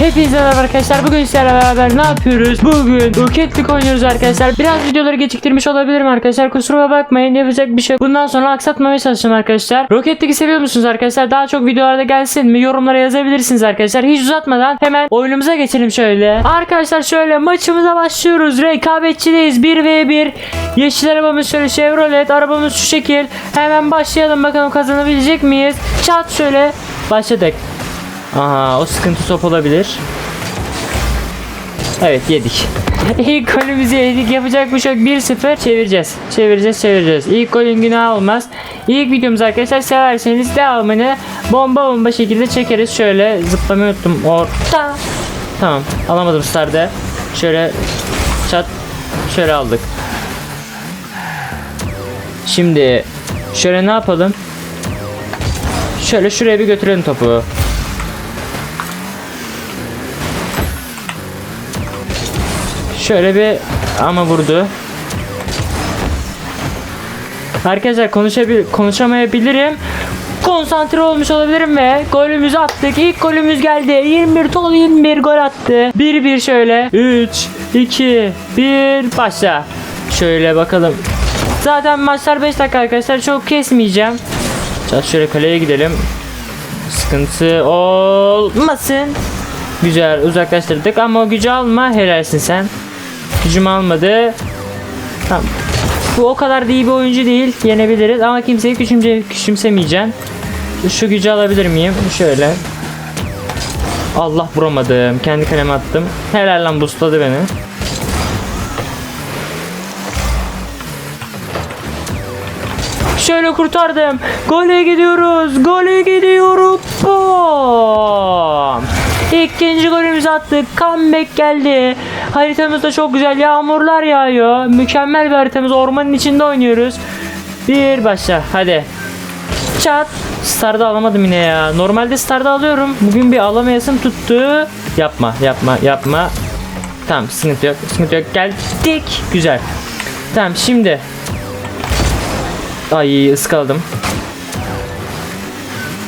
Hepinize merhaba arkadaşlar. Bugün sizlerle beraber ne yapıyoruz? Bugün Rocket League oynuyoruz arkadaşlar. Biraz videoları geciktirmiş olabilirim arkadaşlar. Kusuruma bakmayın. Yapacak bir şey. Bundan sonra aksatmamaya çalışacağım arkadaşlar. Rocket League'i seviyor musunuz arkadaşlar? Daha çok videolarda gelsin mi? Yorumlara yazabilirsiniz arkadaşlar. Hiç uzatmadan hemen oyunumuza geçelim şöyle. Arkadaşlar şöyle maçımıza başlıyoruz. Rekabetçideyiz. 1v1. Yeşil arabamız şöyle Chevrolet. Arabamız şu şekil. Hemen başlayalım bakalım kazanabilecek miyiz? Çat şöyle. Başladık. Aha o sıkıntı top olabilir. Evet yedik. İlk golümüzü yedik. Yapacak bir şey yok. 1-0 çevireceğiz. Çevireceğiz çevireceğiz. İlk golün günahı olmaz. İlk videomuz arkadaşlar severseniz devamını bomba bomba şekilde çekeriz. Şöyle zıplamayı unuttum. Orta. Tamam alamadım starda. Şöyle çat. Şöyle aldık. Şimdi şöyle ne yapalım? Şöyle şuraya bir götürelim topu. Şöyle bir ama vurdu. Arkadaşlar konuşabil konuşamayabilirim. Konsantre olmuş olabilirim ve golümüzü attık. İlk golümüz geldi. 21 tol 21 gol attı. 1-1 şöyle. 3 2 1 başla. Şöyle bakalım. Zaten maçlar 5 dakika arkadaşlar. Çok kesmeyeceğim. Çat şöyle kaleye gidelim. Sıkıntı olmasın. Güzel uzaklaştırdık ama o gücü alma helalsin sen. Gücüm almadı. Tamam. Bu o kadar da iyi bir oyuncu değil. Yenebiliriz ama kimseyi küçümse, küçümsemeyeceğim. Şu gücü alabilir miyim? Şöyle. Allah vuramadım. Kendi kaleme attım. Helal lan boostladı beni. Şöyle kurtardım. Gole gidiyoruz. Gole gidiyoruz. Bom. İkinci golümüzü attık. Comeback geldi. Haritamız da çok güzel. Yağmurlar yağıyor. Mükemmel bir haritamız. Ormanın içinde oynuyoruz. Bir başla. Hadi. Çat. Star'da alamadım yine ya. Normalde Star'da alıyorum. Bugün bir alamayasım tuttu. Yapma, yapma, yapma. Tamam, sıkıntı yok. Sıkıntı yok. Geldik. Güzel. Tamam, şimdi Ay ıskaladım.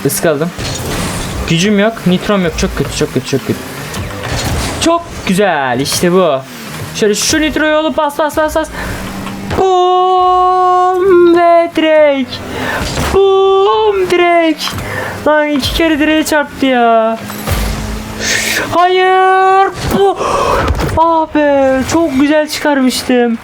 Iskaladım. Gücüm yok, nitrom yok. Çok kötü, çok kötü, çok kötü. Çok güzel, işte bu. Şöyle şu nitroyu alıp bas bas bas bas. Boom ve direkt. Boom direkt. Lan iki kere direğe çarptı ya. Hayır. Bu. Ah be, çok güzel çıkarmıştım.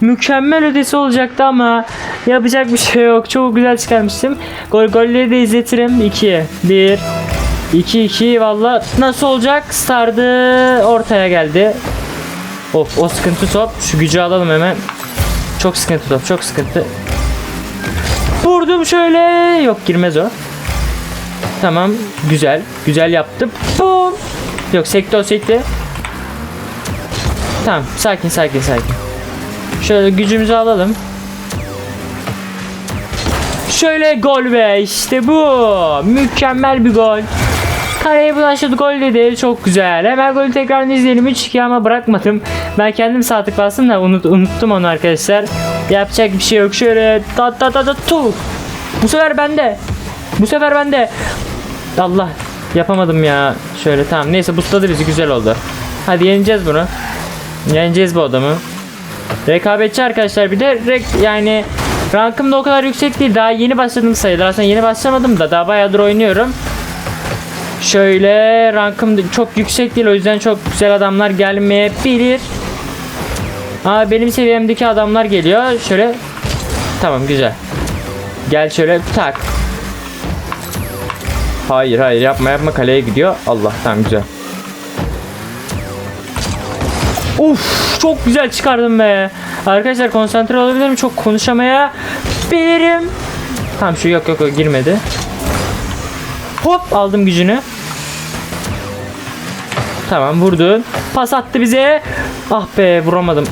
Mükemmel ötesi olacaktı ama yapacak bir şey yok. Çok güzel çıkarmıştım. Gol golleri de izletirim. 2 1 2 2 valla nasıl olacak? Sardı ortaya geldi. Of o sıkıntı top. Şu gücü alalım hemen. Çok sıkıntı top. Çok sıkıntı. Vurdum şöyle. Yok girmez o. Tamam. Güzel. Güzel yaptım. Boom. Yok sekti o sekti. Tamam. Sakin sakin sakin. Şöyle gücümüzü alalım. Şöyle gol be işte bu. Mükemmel bir gol. Kareye bulaştı gol dedi. Çok güzel. Hemen golü tekrar izleyelim. 3-2 ama bırakmadım. Ben kendim sağ tık bastım da unut, unuttum onu arkadaşlar. Yapacak bir şey yok. Şöyle ta ta ta ta tu. Bu sefer bende. Bu sefer bende. Allah yapamadım ya. Şöyle tamam. Neyse busladı bizi güzel oldu. Hadi yeneceğiz bunu. Yeneceğiz bu adamı. Rekabetçi arkadaşlar bir de rek, yani rankım da o kadar yüksek değil. Daha yeni başladım sayılır. Aslında yeni başlamadım da daha bayağıdır oynuyorum. Şöyle rankım çok yüksek değil. O yüzden çok güzel adamlar gelmeyebilir. Ama benim seviyemdeki adamlar geliyor. Şöyle tamam güzel. Gel şöyle tak. Hayır hayır yapma yapma kaleye gidiyor. Allah tamam güzel. Uf çok güzel çıkardım be. Arkadaşlar konsantre olabilirim. Çok konuşamaya bilirim. Tamam şu yok yok yok girmedi. Hop aldım gücünü. Tamam vurdu. Pas attı bize. Ah be vuramadım.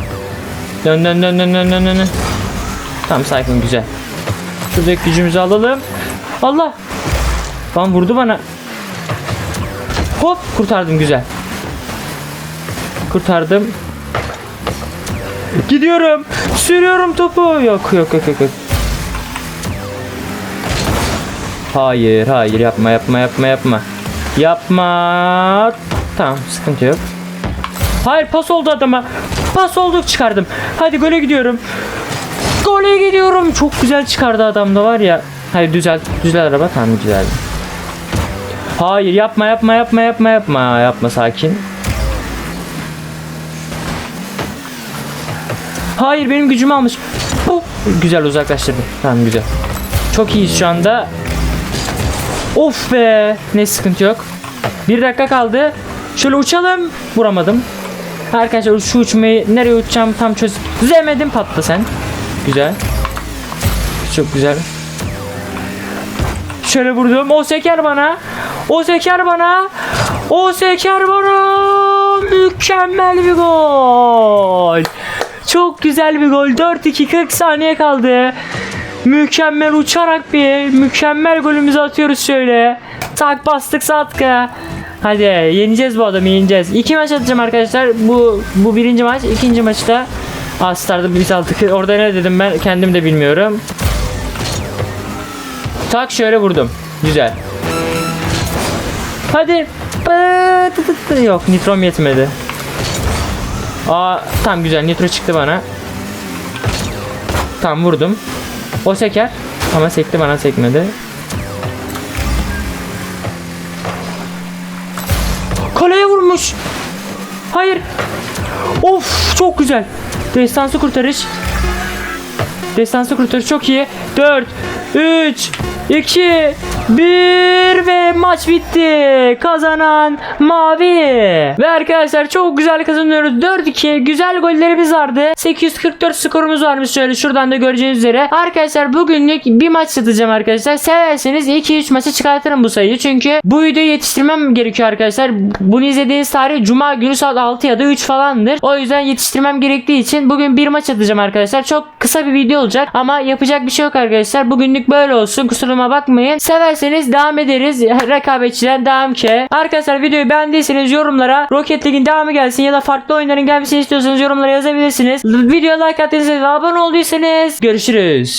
Dön dön dön dön dön dön dön. Tamam sakin güzel. Şuradaki gücümüzü alalım. Allah. Lan vurdu bana. Hop kurtardım güzel. Kurtardım. Gidiyorum. Sürüyorum topu. Yok yok yok yok. yok. Hayır hayır yapma yapma yapma yapma. Yapma. Tamam sıkıntı yok. Hayır pas oldu adama. Pas olduk çıkardım. Hadi gole gidiyorum. Gole gidiyorum. Çok güzel çıkardı adam da var ya. Hayır düzel. Düzel araba tamam güzeldi. Hayır yapma yapma yapma yapma yapma. Yapma sakin. Hayır benim gücümü almış. Oh, güzel uzaklaştırdım. Tamam güzel. Çok iyiyiz şu anda. Of be. Ne sıkıntı yok. Bir dakika kaldı. Şöyle uçalım. Vuramadım. Arkadaşlar şu uçmayı nereye uçacağım tam çöz. Düzemedim patla sen. Güzel. Çok güzel. Şöyle vurdum. O seker bana. O seker bana. O seker bana. Mükemmel bir gol. Çok güzel bir gol. 4-2 40 saniye kaldı. Mükemmel uçarak bir mükemmel golümüzü atıyoruz şöyle. Tak bastık satka. Hadi yeneceğiz bu adamı yeneceğiz. İki maç atacağım arkadaşlar. Bu bu birinci maç. ikinci maçta Astar'da biz aldık. Orada ne dedim ben kendim de bilmiyorum. Tak şöyle vurdum. Güzel. Hadi. Yok nitrom yetmedi. Aa tam güzel nitro çıktı bana. Tam vurdum. O seker ama sekti bana sekmedi. Kaleye vurmuş. Hayır. Of çok güzel. Destansı kurtarış. Destansı kurtarış çok iyi. 4 3 2 1 ve maç bitti. Kazanan mavi. Ve arkadaşlar çok güzel kazanıyoruz. 4-2 güzel gollerimiz vardı. 844 skorumuz varmış şöyle şuradan da göreceğiniz üzere. Arkadaşlar bugünlük bir maç satacağım arkadaşlar. Severseniz 2-3 maça çıkartırım bu sayıyı. Çünkü bu videoyu yetiştirmem gerekiyor arkadaşlar. Bunu izlediğiniz tarih Cuma günü saat 6 ya da 3 falandır. O yüzden yetiştirmem gerektiği için bugün bir maç atacağım arkadaşlar. Çok kısa bir video olacak ama yapacak bir şey yok arkadaşlar. Bugünlük böyle olsun. Kusuruma bakmayın. Severseniz devam ederiz. Rekabetçiden devam ki. Arkadaşlar videoyu beğendiyseniz yorumlara Rocket League'in devamı gelsin ya da farklı oyunların gelmesini istiyorsanız yorumlara yazabilirsiniz. Videoya like attıysanız ve abone olduysanız görüşürüz.